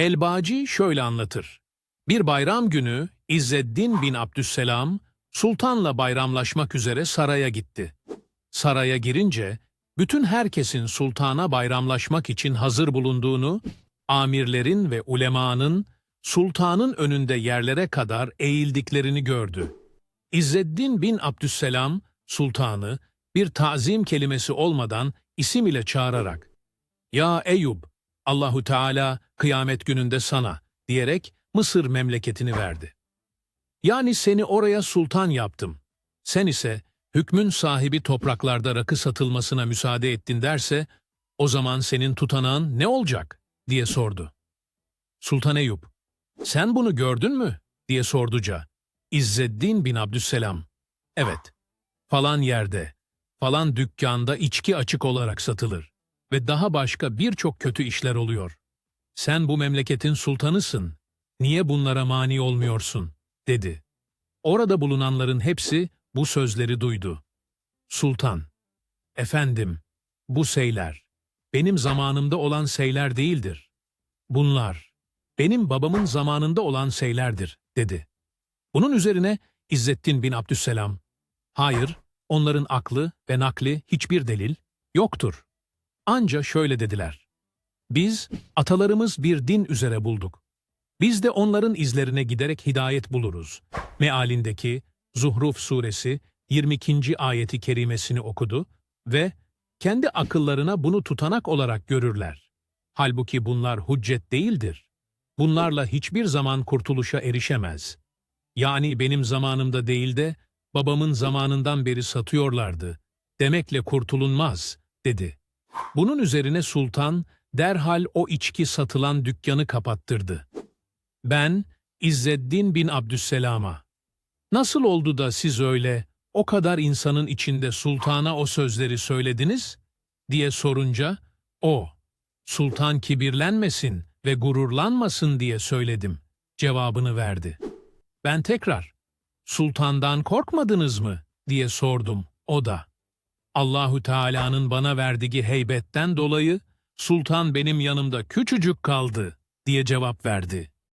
Elbaci şöyle anlatır. Bir bayram günü İzzeddin bin Abdüsselam sultanla bayramlaşmak üzere saraya gitti. Saraya girince bütün herkesin sultana bayramlaşmak için hazır bulunduğunu, amirlerin ve ulemanın sultanın önünde yerlere kadar eğildiklerini gördü. İzzeddin bin Abdüsselam sultanı bir tazim kelimesi olmadan isim ile çağırarak "Ya Eyüp, Allahu Teala kıyamet gününde sana" diyerek Mısır memleketini verdi. Yani seni oraya sultan yaptım. Sen ise hükmün sahibi topraklarda rakı satılmasına müsaade ettin derse, o zaman senin tutanağın ne olacak? diye sordu. Sultan Eyüp, sen bunu gördün mü? diye sorduca. İzzeddin bin Abdüsselam, evet, falan yerde, falan dükkanda içki açık olarak satılır ve daha başka birçok kötü işler oluyor. Sen bu memleketin sultanısın, niye bunlara mani olmuyorsun? dedi. Orada bulunanların hepsi bu sözleri duydu. Sultan, efendim, bu seyler, benim zamanımda olan seyler değildir. Bunlar, benim babamın zamanında olan seylerdir, dedi. Bunun üzerine İzzettin bin Abdüsselam, hayır, onların aklı ve nakli hiçbir delil yoktur. Anca şöyle dediler, biz atalarımız bir din üzere bulduk. Biz de onların izlerine giderek hidayet buluruz. Mealindeki Zuhruf suresi 22. ayeti kerimesini okudu ve kendi akıllarına bunu tutanak olarak görürler. Halbuki bunlar hüccet değildir. Bunlarla hiçbir zaman kurtuluşa erişemez. Yani benim zamanımda değil de babamın zamanından beri satıyorlardı. Demekle kurtulunmaz, dedi. Bunun üzerine sultan derhal o içki satılan dükkanı kapattırdı. Ben İzzeddin bin Abdüsselam'a. Nasıl oldu da siz öyle, o kadar insanın içinde sultana o sözleri söylediniz? diye sorunca, o, sultan kibirlenmesin ve gururlanmasın diye söyledim, cevabını verdi. Ben tekrar, sultandan korkmadınız mı? diye sordum, o da. Allahu Teala'nın bana verdiği heybetten dolayı, sultan benim yanımda küçücük kaldı, diye cevap verdi.